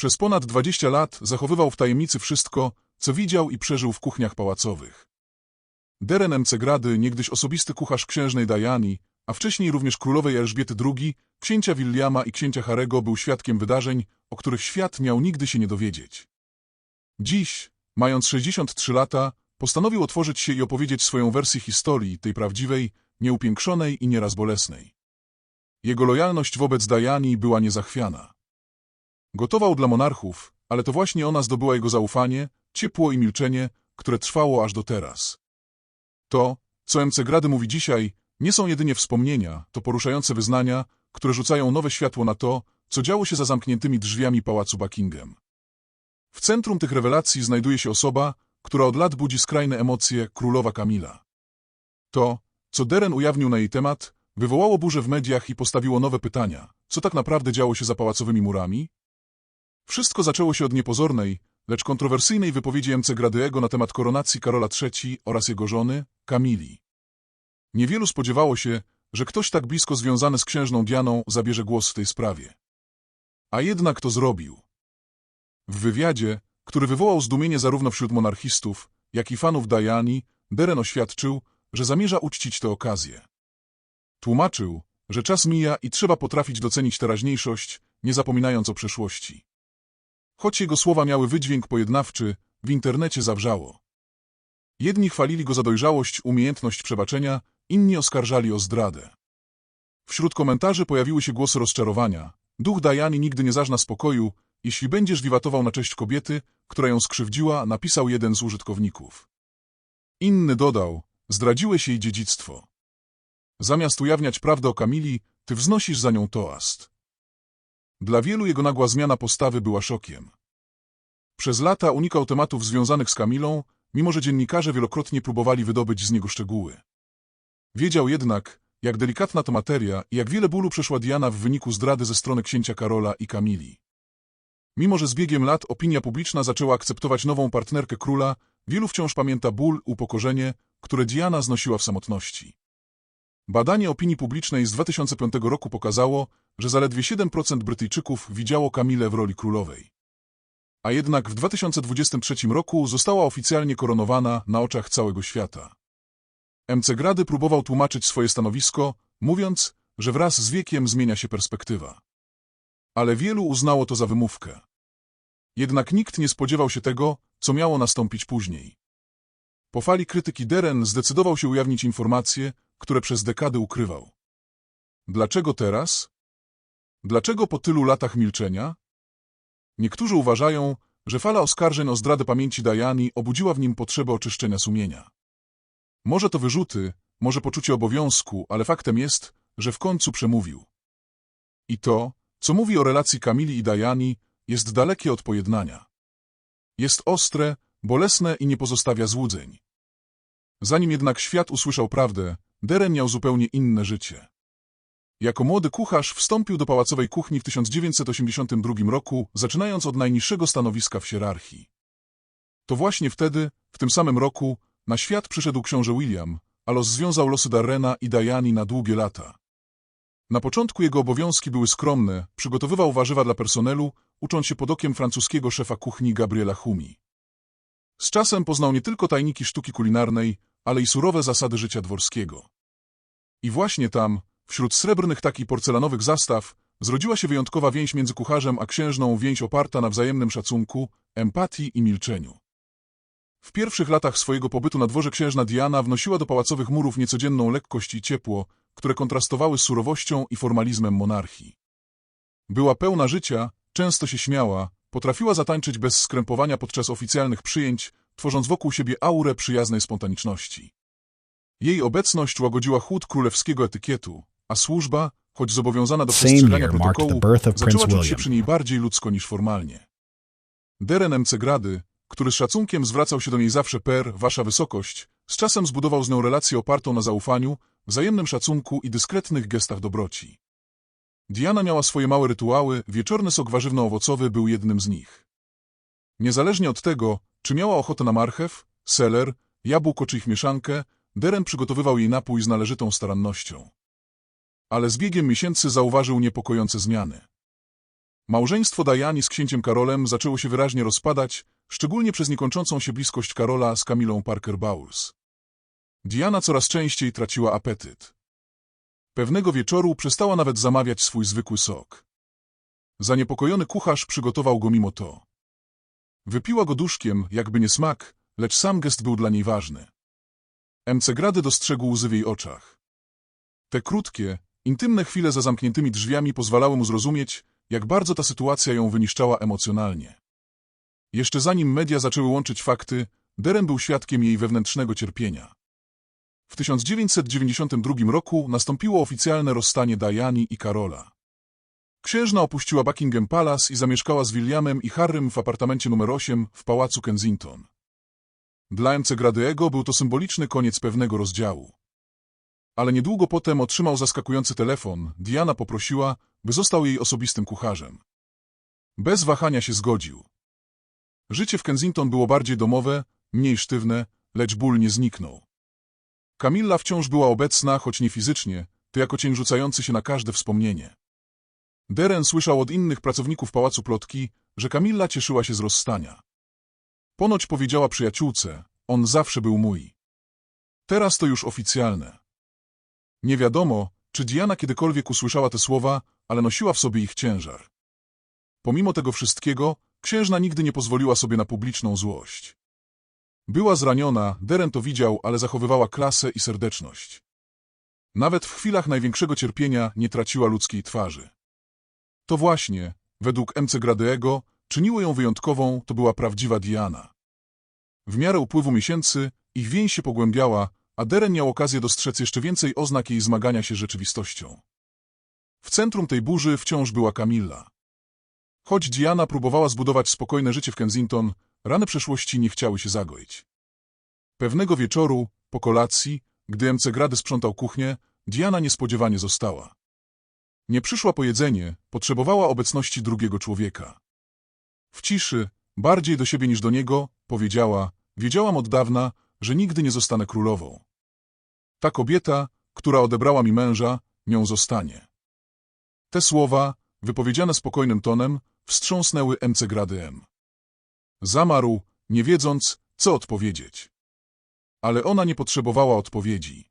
Przez ponad 20 lat zachowywał w tajemnicy wszystko, co widział i przeżył w kuchniach pałacowych. Deren Emcegrady, niegdyś osobisty kucharz księżnej Diany, a wcześniej również królowej Elżbiety II, księcia Williama i księcia Harego był świadkiem wydarzeń, o których świat miał nigdy się nie dowiedzieć. Dziś, mając 63 lata, postanowił otworzyć się i opowiedzieć swoją wersję historii, tej prawdziwej, nieupiększonej i nieraz bolesnej. Jego lojalność wobec Diany była niezachwiana. Gotował dla monarchów, ale to właśnie ona zdobyła jego zaufanie, ciepło i milczenie, które trwało aż do teraz. To, co MC Grady mówi dzisiaj, nie są jedynie wspomnienia, to poruszające wyznania, które rzucają nowe światło na to, co działo się za zamkniętymi drzwiami pałacu Buckingham. W centrum tych rewelacji znajduje się osoba, która od lat budzi skrajne emocje, królowa Kamila. To, co Deren ujawnił na jej temat, wywołało burzę w mediach i postawiło nowe pytania. Co tak naprawdę działo się za pałacowymi murami? Wszystko zaczęło się od niepozornej, lecz kontrowersyjnej wypowiedzi MC Gradyego na temat koronacji Karola III oraz jego żony, Kamili. Niewielu spodziewało się, że ktoś tak blisko związany z księżną Dianą zabierze głos w tej sprawie. A jednak to zrobił. W wywiadzie, który wywołał zdumienie zarówno wśród monarchistów, jak i fanów Diany, Deren oświadczył, że zamierza uczcić tę okazję. Tłumaczył, że czas mija i trzeba potrafić docenić teraźniejszość, nie zapominając o przeszłości. Choć jego słowa miały wydźwięk pojednawczy, w internecie zawrzało. Jedni chwalili go za dojrzałość, umiejętność przebaczenia, inni oskarżali o zdradę. Wśród komentarzy pojawiły się głosy rozczarowania. Duch Dajani nigdy nie zażna spokoju, jeśli będziesz wiwatował na cześć kobiety, która ją skrzywdziła, napisał jeden z użytkowników. Inny dodał, zdradziłeś jej dziedzictwo. Zamiast ujawniać prawdę o Kamili, ty wznosisz za nią toast. Dla wielu jego nagła zmiana postawy była szokiem. Przez lata unikał tematów związanych z Kamilą, mimo że dziennikarze wielokrotnie próbowali wydobyć z niego szczegóły. Wiedział jednak, jak delikatna to materia i jak wiele bólu przeszła Diana w wyniku zdrady ze strony księcia Karola i Kamili. Mimo że z biegiem lat opinia publiczna zaczęła akceptować nową partnerkę króla, wielu wciąż pamięta ból, upokorzenie, które Diana znosiła w samotności. Badanie opinii publicznej z 2005 roku pokazało, że zaledwie 7% Brytyjczyków widziało Kamilę w roli królowej. A jednak w 2023 roku została oficjalnie koronowana na oczach całego świata. MC Grady próbował tłumaczyć swoje stanowisko, mówiąc, że wraz z wiekiem zmienia się perspektywa. Ale wielu uznało to za wymówkę. Jednak nikt nie spodziewał się tego, co miało nastąpić później. Po fali krytyki Deren zdecydował się ujawnić informacje, które przez dekady ukrywał. Dlaczego teraz? Dlaczego po tylu latach milczenia? Niektórzy uważają, że fala oskarżeń o zdradę pamięci Diany obudziła w nim potrzebę oczyszczenia sumienia. Może to wyrzuty, może poczucie obowiązku, ale faktem jest, że w końcu przemówił. I to, co mówi o relacji Kamili i Diany, jest dalekie od pojednania. Jest ostre, bolesne i nie pozostawia złudzeń. Zanim jednak świat usłyszał prawdę, Deren miał zupełnie inne życie. Jako młody kucharz wstąpił do pałacowej kuchni w 1982 roku, zaczynając od najniższego stanowiska w hierarchii. To właśnie wtedy, w tym samym roku, na świat przyszedł książę William, a los związał losy Darrena i Diany na długie lata. Na początku jego obowiązki były skromne, przygotowywał warzywa dla personelu, ucząc się pod okiem francuskiego szefa kuchni Gabriela Humi. Z czasem poznał nie tylko tajniki sztuki kulinarnej, ale i surowe zasady życia dworskiego. I właśnie tam, wśród srebrnych tak i porcelanowych zastaw, zrodziła się wyjątkowa więź między kucharzem a księżną, więź oparta na wzajemnym szacunku, empatii i milczeniu. W pierwszych latach swojego pobytu na dworze księżna Diana wnosiła do pałacowych murów niecodzienną lekkość i ciepło, które kontrastowały z surowością i formalizmem monarchii. Była pełna życia, często się śmiała, potrafiła zatańczyć bez skrępowania podczas oficjalnych przyjęć, tworząc wokół siebie aurę przyjaznej spontaniczności. Jej obecność łagodziła chłód królewskiego etykietu, a służba, choć zobowiązana do przestrzegania protokołu, zaczęła czuć się przy niej bardziej ludzko niż formalnie. Deren MC Grady, który z szacunkiem zwracał się do niej zawsze per, wasza wysokość, z czasem zbudował z nią relację opartą na zaufaniu, wzajemnym szacunku i dyskretnych gestach dobroci. Diana miała swoje małe rytuały, wieczorny sok warzywno-owocowy był jednym z nich. Niezależnie od tego, czy miała ochotę na marchew, seler, jabłko czy ich mieszankę, Deren przygotowywał jej napój z należytą starannością. Ale z biegiem miesięcy zauważył niepokojące zmiany. Małżeństwo Diany z księciem Karolem zaczęło się wyraźnie rozpadać, szczególnie przez niekończącą się bliskość Karola z Kamilą Parker Bowles. Diana coraz częściej traciła apetyt. Pewnego wieczoru przestała nawet zamawiać swój zwykły sok. Zaniepokojony kucharz przygotował go mimo to. Wypiła go duszkiem, jakby nie smak, lecz sam gest był dla niej ważny. MC Grady dostrzegł łzy w jej oczach. Te krótkie, intymne chwile za zamkniętymi drzwiami pozwalały mu zrozumieć, jak bardzo ta sytuacja ją wyniszczała emocjonalnie. Jeszcze zanim media zaczęły łączyć fakty, Deren był świadkiem jej wewnętrznego cierpienia. W 1992 roku nastąpiło oficjalne rozstanie Diany i Karola. Księżna opuściła Buckingham Palace i zamieszkała z Williamem i Harrym w apartamencie numer 8 w pałacu Kensington. Dla MC Gradyego był to symboliczny koniec pewnego rozdziału. Ale niedługo potem otrzymał zaskakujący telefon. Diana poprosiła, by został jej osobistym kucharzem. Bez wahania się zgodził. Życie w Kensington było bardziej domowe, mniej sztywne, lecz ból nie zniknął. Kamilla wciąż była obecna, choć nie fizycznie, to jako cień rzucający się na każde wspomnienie. Deren słyszał od innych pracowników pałacu plotki, że Kamilla cieszyła się z rozstania. Ponoć powiedziała przyjaciółce, on zawsze był mój. Teraz to już oficjalne. Nie wiadomo, czy Diana kiedykolwiek usłyszała te słowa, ale nosiła w sobie ich ciężar. Pomimo tego wszystkiego, księżna nigdy nie pozwoliła sobie na publiczną złość. Była zraniona, Deren to widział, ale zachowywała klasę i serdeczność. Nawet w chwilach największego cierpienia nie traciła ludzkiej twarzy. To właśnie, według MC Gradeego, czyniło ją wyjątkową, to była prawdziwa Diana. W miarę upływu miesięcy ich więź się pogłębiała, a Deren miał okazję dostrzec jeszcze więcej oznak jej zmagania się z rzeczywistością. W centrum tej burzy wciąż była Kamilla. Choć Diana próbowała zbudować spokojne życie w Kensington, rany przeszłości nie chciały się zagoić. Pewnego wieczoru, po kolacji, gdy MC Grady sprzątał kuchnię, Diana niespodziewanie została. Nie przyszła po jedzenie, potrzebowała obecności drugiego człowieka. W ciszy, bardziej do siebie niż do niego, powiedziała, wiedziałam od dawna, że nigdy nie zostanę królową. Ta kobieta, która odebrała mi męża, nią zostanie. Te słowa, wypowiedziane spokojnym tonem, wstrząsnęły MC Grady M. Zamarł, nie wiedząc, co odpowiedzieć. Ale ona nie potrzebowała odpowiedzi.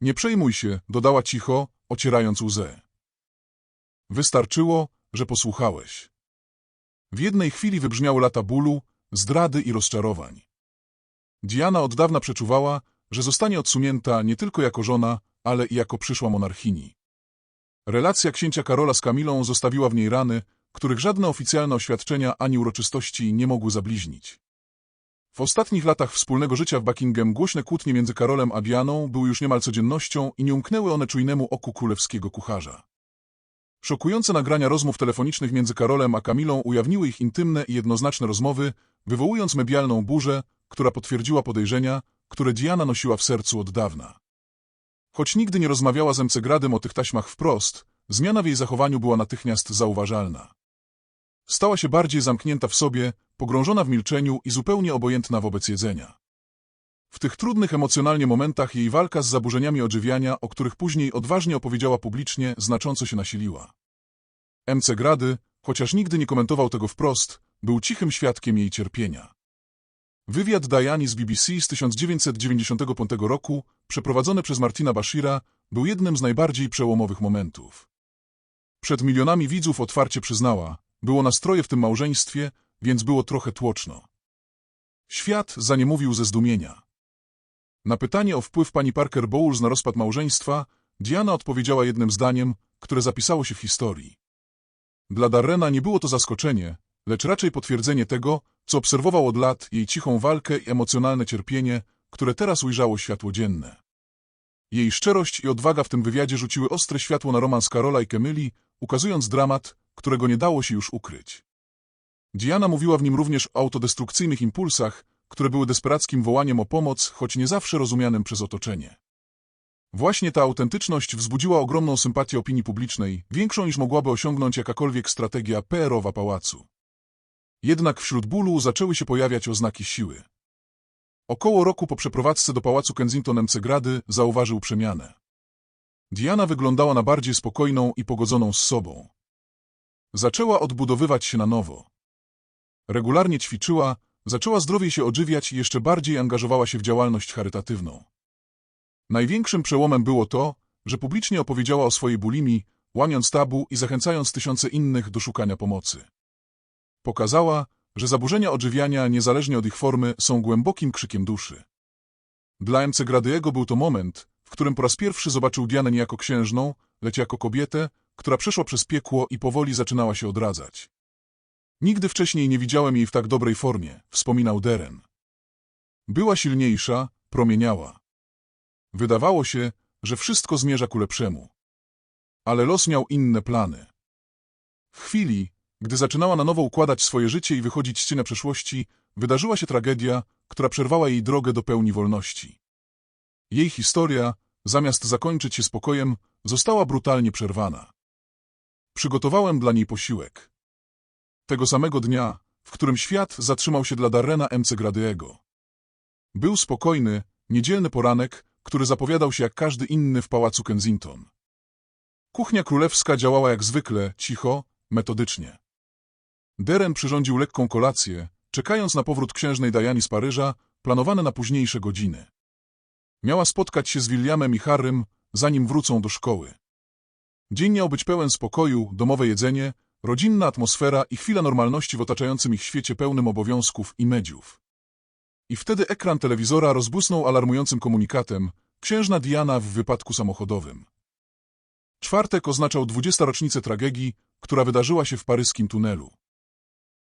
Nie przejmuj się, dodała cicho, ocierając łzę. Wystarczyło, że posłuchałeś. W jednej chwili wybrzmiały lata bólu, zdrady i rozczarowań. Diana od dawna przeczuwała, że zostanie odsunięta nie tylko jako żona, ale i jako przyszła monarchini. Relacja księcia Karola z Kamilą zostawiła w niej rany, których żadne oficjalne oświadczenia ani uroczystości nie mogły zabliźnić. W ostatnich latach wspólnego życia w Buckingham głośne kłótnie między Karolem a Dianą były już niemal codziennością i nie umknęły one czujnemu oku królewskiego kucharza. Szokujące nagrania rozmów telefonicznych między Karolem a Kamilą ujawniły ich intymne i jednoznaczne rozmowy, wywołując medialną burzę, która potwierdziła podejrzenia, które Diana nosiła w sercu od dawna. Choć nigdy nie rozmawiała z Emcegradem o tych taśmach wprost, zmiana w jej zachowaniu była natychmiast zauważalna. Stała się bardziej zamknięta w sobie, pogrążona w milczeniu i zupełnie obojętna wobec jedzenia. W tych trudnych emocjonalnie momentach jej walka z zaburzeniami odżywiania, o których później odważnie opowiedziała publicznie, znacząco się nasiliła. MC Grady, chociaż nigdy nie komentował tego wprost, był cichym świadkiem jej cierpienia. Wywiad Diani z BBC z 1995 roku, przeprowadzony przez Martina Bashira, był jednym z najbardziej przełomowych momentów. Przed milionami widzów otwarcie przyznała, było nastroje w tym małżeństwie, więc było trochę tłoczno. Świat zaniemówił ze zdumienia. Na pytanie o wpływ pani Parker Bowles na rozpad małżeństwa, Diana odpowiedziała jednym zdaniem, które zapisało się w historii. Dla Darrena nie było to zaskoczenie, lecz raczej potwierdzenie tego, co obserwował od lat jej cichą walkę i emocjonalne cierpienie, które teraz ujrzało światło dzienne. Jej szczerość i odwaga w tym wywiadzie rzuciły ostre światło na romans Karola i Kemyli, ukazując dramat, którego nie dało się już ukryć. Diana mówiła w nim również o autodestrukcyjnych impulsach, które były desperackim wołaniem o pomoc, choć nie zawsze rozumianym przez otoczenie. Właśnie ta autentyczność wzbudziła ogromną sympatię opinii publicznej, większą niż mogłaby osiągnąć jakakolwiek strategia PR-owa pałacu. Jednak wśród bólu zaczęły się pojawiać oznaki siły. Około roku po przeprowadzce do pałacu Kensington MC Grady zauważył przemianę. Diana wyglądała na bardziej spokojną i pogodzoną z sobą. Zaczęła odbudowywać się na nowo. Regularnie ćwiczyła, zaczęła zdrowiej się odżywiać i jeszcze bardziej angażowała się w działalność charytatywną. Największym przełomem było to, że publicznie opowiedziała o swojej bulimii, łamiąc tabu i zachęcając tysiące innych do szukania pomocy. Pokazała, że zaburzenia odżywiania, niezależnie od ich formy, są głębokim krzykiem duszy. Dla MC Gradyego był to moment, w którym po raz pierwszy zobaczył Dianę nie jako księżną, lecz jako kobietę, która przeszła przez piekło i powoli zaczynała się odradzać. Nigdy wcześniej nie widziałem jej w tak dobrej formie, wspominał Deren. Była silniejsza, promieniała. Wydawało się, że wszystko zmierza ku lepszemu. Ale los miał inne plany. W chwili, gdy zaczynała na nowo układać swoje życie i wychodzić z cienia przeszłości, wydarzyła się tragedia, która przerwała jej drogę do pełni wolności. Jej historia, zamiast zakończyć się spokojem, została brutalnie przerwana. Przygotowałem dla niej posiłek. Tego samego dnia, w którym świat zatrzymał się dla Darrena MC Gradyego. Był spokojny, niedzielny poranek, który zapowiadał się jak każdy inny w pałacu Kensington. Kuchnia królewska działała jak zwykle, cicho, metodycznie. Deren przyrządził lekką kolację, czekając na powrót księżnej Diany z Paryża, planowane na późniejsze godziny. Miała spotkać się z Williamem i Harrym, zanim wrócą do szkoły. Dzień miał być pełen spokoju, domowe jedzenie, rodzinna atmosfera i chwila normalności w otaczającym ich świecie pełnym obowiązków i mediów. I wtedy ekran telewizora rozbłysnął alarmującym komunikatem Księżna Diana w wypadku samochodowym. Czwartek oznaczał 20. rocznicę tragedii, która wydarzyła się w paryskim tunelu.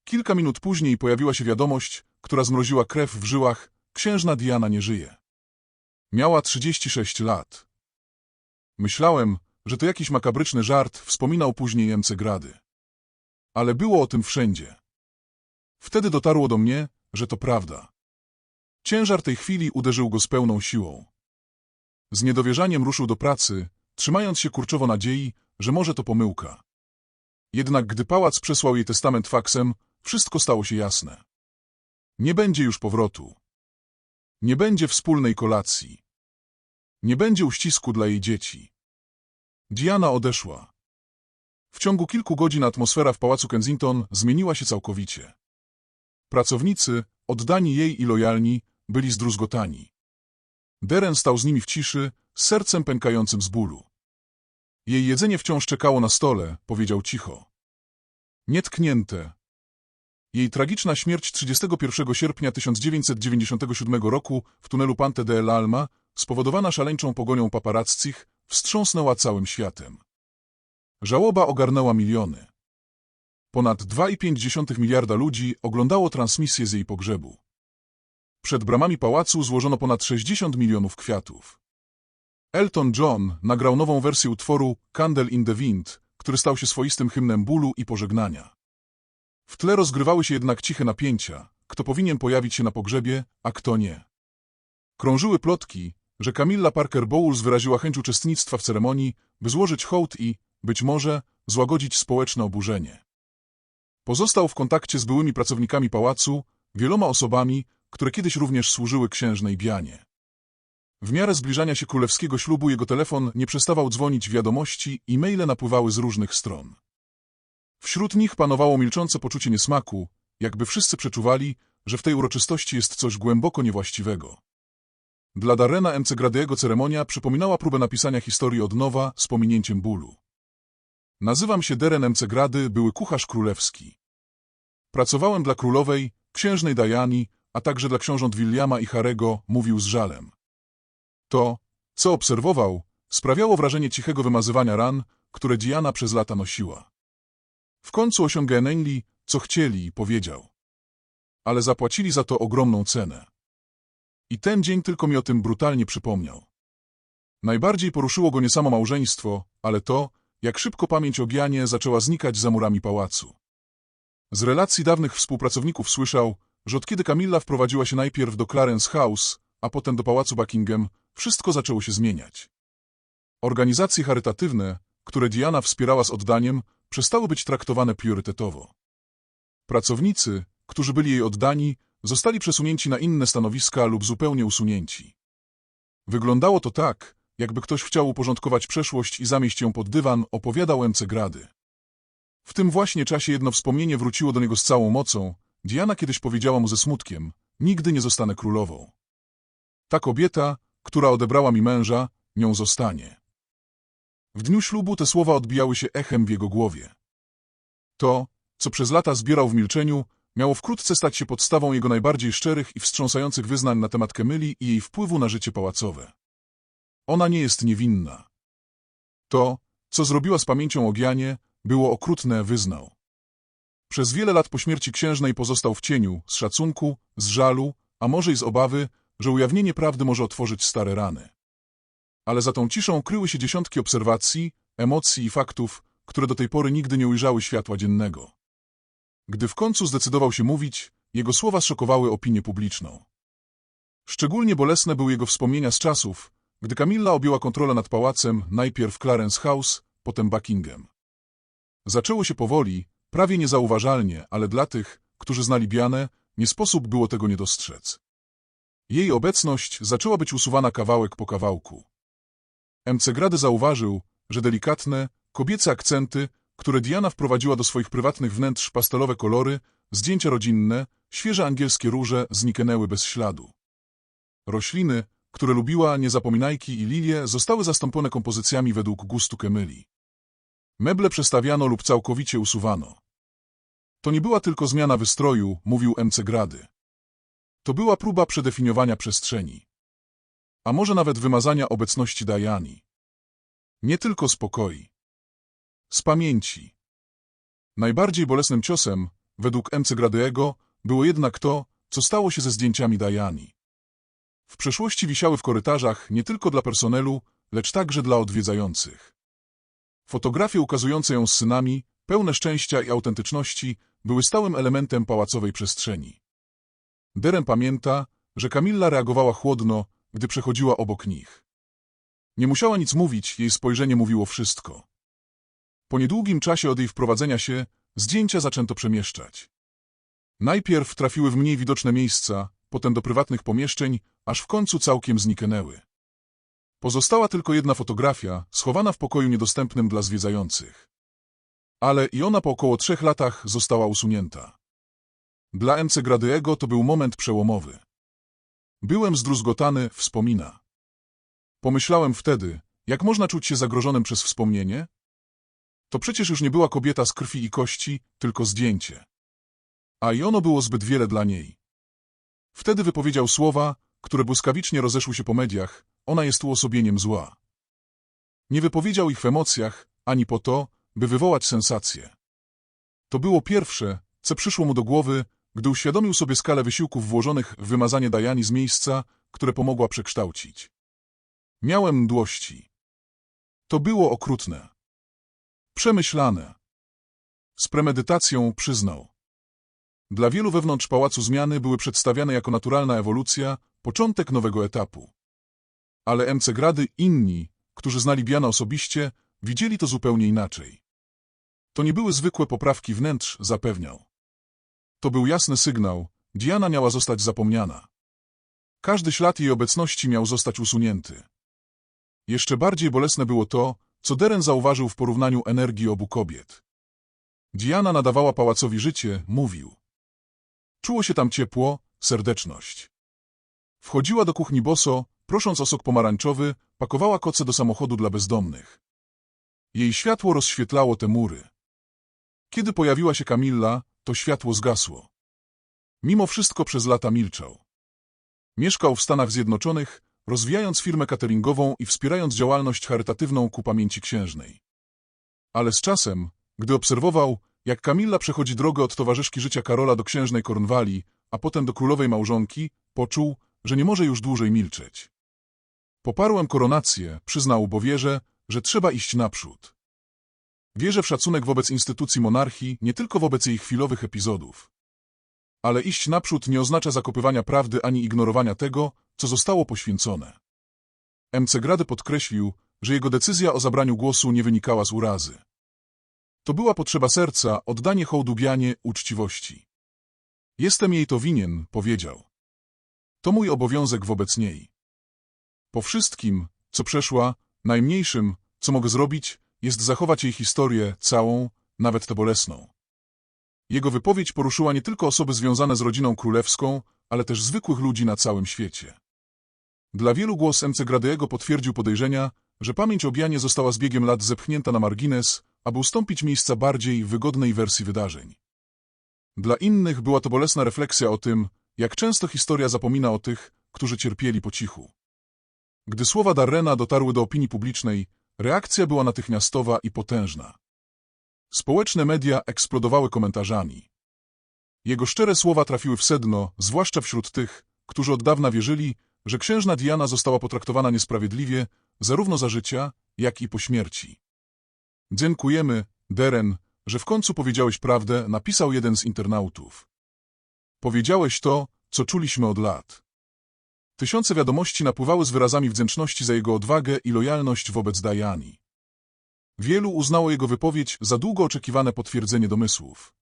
Kilka minut później pojawiła się wiadomość, która zmroziła krew w żyłach, księżna Diana nie żyje. Miała 36 lat. Myślałem, że to jakiś makabryczny żart, wspominał później MC Grady. Ale było o tym wszędzie. Wtedy dotarło do mnie, że to prawda. Ciężar tej chwili uderzył go z pełną siłą. Z niedowierzaniem ruszył do pracy, trzymając się kurczowo nadziei, że może to pomyłka. Jednak gdy pałac przesłał jej testament faksem, wszystko stało się jasne. Nie będzie już powrotu. Nie będzie wspólnej kolacji. Nie będzie uścisku dla jej dzieci. Diana odeszła. W ciągu kilku godzin atmosfera w pałacu Kensington zmieniła się całkowicie. Pracownicy, oddani jej i lojalni, byli zdruzgotani. Deren stał z nimi w ciszy, sercem pękającym z bólu. Jej jedzenie wciąż czekało na stole, powiedział cicho. Nietknięte. Jej tragiczna śmierć 31 sierpnia 1997 roku w tunelu Pante de Alma, spowodowana szaleńczą pogonią paparazzich, wstrząsnęła całym światem. Żałoba ogarnęła miliony. Ponad 2,5 miliarda ludzi oglądało transmisję z jej pogrzebu. Przed bramami pałacu złożono ponad 60 milionów kwiatów. Elton John nagrał nową wersję utworu Candle in the Wind, który stał się swoistym hymnem bólu i pożegnania. W tle rozgrywały się jednak ciche napięcia, kto powinien pojawić się na pogrzebie, a kto nie. Krążyły plotki, że Camilla Parker Bowles wyraziła chęć uczestnictwa w ceremonii, by złożyć hołd i, być może, złagodzić społeczne oburzenie. Pozostał w kontakcie z byłymi pracownikami pałacu, wieloma osobami, które kiedyś również służyły księżnej Bianie. W miarę zbliżania się królewskiego ślubu jego telefon nie przestawał dzwonić wiadomości i maile napływały z różnych stron. Wśród nich panowało milczące poczucie niesmaku, jakby wszyscy przeczuwali, że w tej uroczystości jest coś głęboko niewłaściwego. Dla Darrena MC Gradyego ceremonia przypominała próbę napisania historii od nowa z pominięciem bólu. Nazywam się Deren MC Grady, były kucharz królewski. Pracowałem dla królowej, księżnej Diany, a także dla książąt Williama i Harego, mówił z żalem. To, co obserwował, sprawiało wrażenie cichego wymazywania ran, które Diana przez lata nosiła. W końcu osiągnęli, co chcieli, powiedział. Ale zapłacili za to ogromną cenę. I ten dzień tylko mi o tym brutalnie przypomniał. Najbardziej poruszyło go nie samo małżeństwo, ale to, jak szybko pamięć o Gianie zaczęła znikać za murami pałacu. Z relacji dawnych współpracowników słyszał, że od kiedy Camilla wprowadziła się najpierw do Clarence House, a potem do pałacu Buckingham, wszystko zaczęło się zmieniać. Organizacje charytatywne, które Diana wspierała z oddaniem, przestały być traktowane priorytetowo. Pracownicy, którzy byli jej oddani, zostali przesunięci na inne stanowiska lub zupełnie usunięci. Wyglądało to tak, jakby ktoś chciał uporządkować przeszłość i zamieść ją pod dywan, opowiadał MC Grady. W tym właśnie czasie jedno wspomnienie wróciło do niego z całą mocą. Diana kiedyś powiedziała mu ze smutkiem, nigdy nie zostanę królową. Ta kobieta, która odebrała mi męża, nią zostanie. W dniu ślubu te słowa odbijały się echem w jego głowie. To, co przez lata zbierał w milczeniu, miało wkrótce stać się podstawą jego najbardziej szczerych i wstrząsających wyznań na temat Kemyli i jej wpływu na życie pałacowe. Ona nie jest niewinna. To, co zrobiła z pamięcią o Gianie, było okrutne, wyznał. Przez wiele lat po śmierci księżnej pozostał w cieniu, z szacunku, z żalu, a może i z obawy, że ujawnienie prawdy może otworzyć stare rany. Ale za tą ciszą kryły się dziesiątki obserwacji, emocji i faktów, które do tej pory nigdy nie ujrzały światła dziennego. Gdy w końcu zdecydował się mówić, jego słowa szokowały opinię publiczną. Szczególnie bolesne były jego wspomnienia z czasów, gdy Camilla objęła kontrolę nad pałacem, najpierw Clarence House, potem Buckingham. Zaczęło się powoli, prawie niezauważalnie, ale dla tych, którzy znali Bianę, nie sposób było tego nie dostrzec. Jej obecność zaczęła być usuwana kawałek po kawałku. MC Grady zauważył, że delikatne, kobiece akcenty, które Diana wprowadziła do swoich prywatnych wnętrz pastelowe kolory, zdjęcia rodzinne, świeże angielskie róże zniknęły bez śladu. Rośliny, które lubiła niezapominajki i lilie, zostały zastąpione kompozycjami według gustu Kemyli. Meble przestawiano lub całkowicie usuwano. To nie była tylko zmiana wystroju, mówił MC Grady. To była próba przedefiniowania przestrzeni. A może nawet wymazania obecności Dajani. Nie tylko spokoi. Z pamięci. Najbardziej bolesnym ciosem, według MC Gradyego, było jednak to, co stało się ze zdjęciami Dajani. W przeszłości wisiały w korytarzach nie tylko dla personelu, lecz także dla odwiedzających. Fotografie ukazujące ją z synami, pełne szczęścia i autentyczności, były stałym elementem pałacowej przestrzeni. Deren pamięta, że Kamilla reagowała chłodno, gdy przechodziła obok nich. Nie musiała nic mówić, jej spojrzenie mówiło wszystko. Po niedługim czasie od jej wprowadzenia się, zdjęcia zaczęto przemieszczać. Najpierw trafiły w mniej widoczne miejsca, potem do prywatnych pomieszczeń, aż w końcu całkiem zniknęły. Pozostała tylko jedna fotografia, schowana w pokoju niedostępnym dla zwiedzających. Ale i ona po około trzech latach została usunięta. Dla MC Gradyego to był moment przełomowy. Byłem zdruzgotany, wspomina. Pomyślałem wtedy, jak można czuć się zagrożonym przez wspomnienie? To przecież już nie była kobieta z krwi i kości, tylko zdjęcie. A i ono było zbyt wiele dla niej. Wtedy wypowiedział słowa, które błyskawicznie rozeszły się po mediach, ona jest uosobieniem zła. Nie wypowiedział ich w emocjach, ani po to, by wywołać sensację. To było pierwsze, co przyszło mu do głowy, gdy uświadomił sobie skalę wysiłków włożonych w wymazanie Dajani z miejsca, które pomogła przekształcić. Miałem mdłości. To było okrutne. Przemyślane. Z premedytacją przyznał. Dla wielu wewnątrz pałacu zmiany były przedstawiane jako naturalna ewolucja, początek nowego etapu. Ale MC Grady inni, którzy znali Biana osobiście, widzieli to zupełnie inaczej. To nie były zwykłe poprawki wnętrz, zapewniał. To był jasny sygnał, Diana miała zostać zapomniana. Każdy ślad jej obecności miał zostać usunięty. Jeszcze bardziej bolesne było to, co Deren zauważył w porównaniu energii obu kobiet. Diana nadawała pałacowi życie, mówił. Czuło się tam ciepło, serdeczność. Wchodziła do kuchni boso, prosząc o sok pomarańczowy, pakowała koce do samochodu dla bezdomnych. Jej światło rozświetlało te mury. Kiedy pojawiła się Kamilla, to światło zgasło. Mimo wszystko przez lata milczał. Mieszkał w Stanach Zjednoczonych, rozwijając firmę cateringową i wspierając działalność charytatywną ku pamięci księżnej. Ale z czasem, gdy obserwował, jak Kamilla przechodzi drogę od towarzyszki życia Karola do księżnej Kornwalii, a potem do królowej małżonki, poczuł, że nie może już dłużej milczeć. Poparłem koronację, przyznał, bo wierzę, że trzeba iść naprzód. Wierzę w szacunek wobec instytucji monarchii, nie tylko wobec jej chwilowych epizodów. Ale iść naprzód nie oznacza zakopywania prawdy ani ignorowania tego, co zostało poświęcone. MC Grady podkreślił, że jego decyzja o zabraniu głosu nie wynikała z urazy. To była potrzeba serca, oddanie hołdu Bianie, uczciwości. Jestem jej to winien, powiedział. To mój obowiązek wobec niej. Po wszystkim, co przeszła, najmniejszym, co mogę zrobić, jest zachować jej historię całą, nawet tę bolesną. Jego wypowiedź poruszyła nie tylko osoby związane z rodziną królewską, ale też zwykłych ludzi na całym świecie. Dla wielu głos MC Gradyego potwierdził podejrzenia, że pamięć o Bianie została z biegiem lat zepchnięta na margines, aby ustąpić miejsca bardziej wygodnej wersji wydarzeń. Dla innych była to bolesna refleksja o tym, jak często historia zapomina o tych, którzy cierpieli po cichu. Gdy słowa Darrena dotarły do opinii publicznej, reakcja była natychmiastowa i potężna. Społeczne media eksplodowały komentarzami. Jego szczere słowa trafiły w sedno, zwłaszcza wśród tych, którzy od dawna wierzyli, że księżna Diana została potraktowana niesprawiedliwie, zarówno za życia, jak i po śmierci. Dziękujemy, Deren, że w końcu powiedziałeś prawdę, napisał jeden z internautów. Powiedziałeś to, co czuliśmy od lat. Tysiące wiadomości napływały z wyrazami wdzięczności za jego odwagę i lojalność wobec Diani. Wielu uznało jego wypowiedź za długo oczekiwane potwierdzenie domysłów.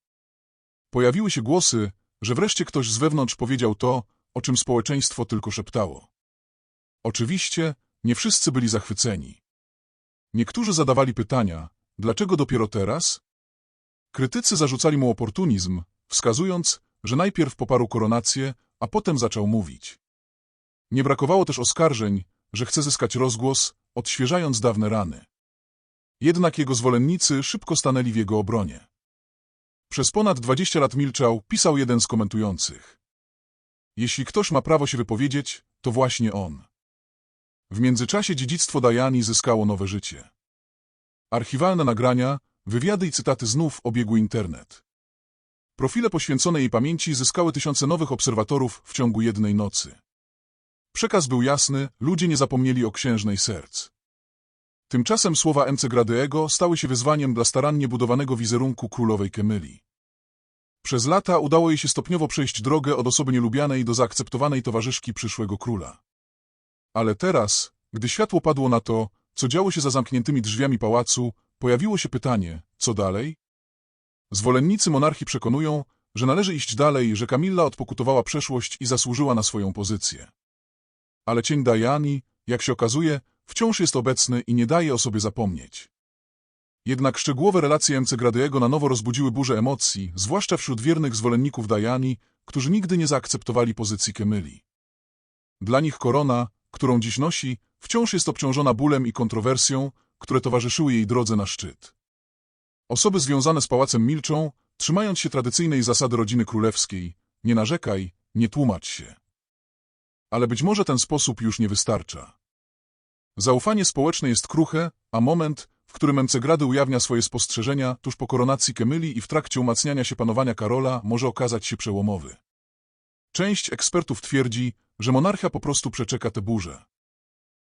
Pojawiły się głosy, że wreszcie ktoś z wewnątrz powiedział to, o czym społeczeństwo tylko szeptało. Oczywiście nie wszyscy byli zachwyceni. Niektórzy zadawali pytania, dlaczego dopiero teraz? Krytycy zarzucali mu oportunizm, wskazując, że najpierw poparł koronację, a potem zaczął mówić. Nie brakowało też oskarżeń, że chce zyskać rozgłos, odświeżając dawne rany. Jednak jego zwolennicy szybko stanęli w jego obronie. Przez ponad 20 lat milczał, pisał jeden z komentujących. Jeśli ktoś ma prawo się wypowiedzieć, to właśnie on. W międzyczasie dziedzictwo Dajani zyskało nowe życie. Archiwalne nagrania, wywiady i cytaty znów obiegły internet. Profile poświęcone jej pamięci zyskały tysiące nowych obserwatorów w ciągu jednej nocy. Przekaz był jasny, ludzie nie zapomnieli o księżnej serc. Tymczasem słowa MC Gradyego stały się wyzwaniem dla starannie budowanego wizerunku królowej Kemyli. Przez lata udało jej się stopniowo przejść drogę od osoby nielubianej do zaakceptowanej towarzyszki przyszłego króla. Ale teraz, gdy światło padło na to, co działo się za zamkniętymi drzwiami pałacu, pojawiło się pytanie, co dalej? Zwolennicy monarchii przekonują, że należy iść dalej, że Kamilla odpokutowała przeszłość i zasłużyła na swoją pozycję. Ale cień Diani, jak się okazuje, wciąż jest obecny i nie daje o sobie zapomnieć. Jednak szczegółowe relacje MC Gradyego na nowo rozbudziły burzę emocji, zwłaszcza wśród wiernych zwolenników Diani, którzy nigdy nie zaakceptowali pozycji Kemyli. Dla nich korona, którą dziś nosi, wciąż jest obciążona bólem i kontrowersją, które towarzyszyły jej drodze na szczyt. Osoby związane z pałacem milczą, trzymając się tradycyjnej zasady rodziny królewskiej – nie narzekaj, nie tłumacz się. Ale być może ten sposób już nie wystarcza. Zaufanie społeczne jest kruche, a moment, w którym Emcegrady ujawnia swoje spostrzeżenia tuż po koronacji Kemyli i w trakcie umacniania się panowania Karola może okazać się przełomowy. Część ekspertów twierdzi, że monarchia po prostu przeczeka tę burzę.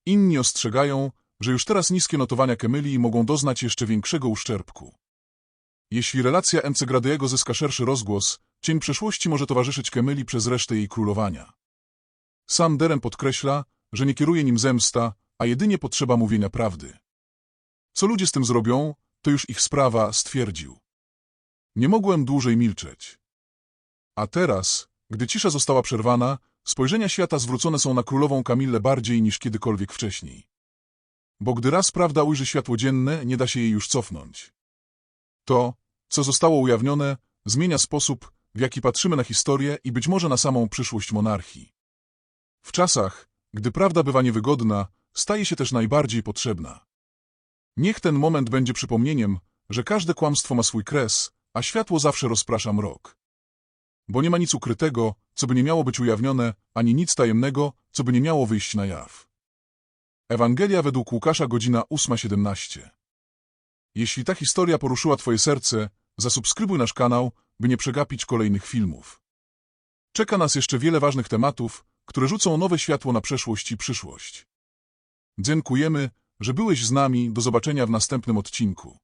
Inni ostrzegają, że już teraz niskie notowania Kemyli mogą doznać jeszcze większego uszczerbku. Jeśli relacja Emcegradyego zyska szerszy rozgłos, cień przeszłości może towarzyszyć Kemyli przez resztę jej królowania. Sam Deren podkreśla, że nie kieruje nim zemsta, a jedynie potrzeba mówienia prawdy. Co ludzie z tym zrobią, to już ich sprawa, stwierdził. Nie mogłem dłużej milczeć. A teraz, gdy cisza została przerwana, spojrzenia świata zwrócone są na królową Kamillę bardziej niż kiedykolwiek wcześniej. Bo gdy raz prawda ujrzy światło dzienne, nie da się jej już cofnąć. To, co zostało ujawnione, zmienia sposób, w jaki patrzymy na historię i być może na samą przyszłość monarchii. W czasach, gdy prawda bywa niewygodna, staje się też najbardziej potrzebna. Niech ten moment będzie przypomnieniem, że każde kłamstwo ma swój kres, a światło zawsze rozprasza mrok. Bo nie ma nic ukrytego, co by nie miało być ujawnione, ani nic tajemnego, co by nie miało wyjść na jaw. Ewangelia według Łukasza, godzina 8.17. Jeśli ta historia poruszyła Twoje serce, zasubskrybuj nasz kanał, by nie przegapić kolejnych filmów. Czeka nas jeszcze wiele ważnych tematów, które rzucą nowe światło na przeszłość i przyszłość. Dziękujemy, że byłeś z nami. Do zobaczenia w następnym odcinku.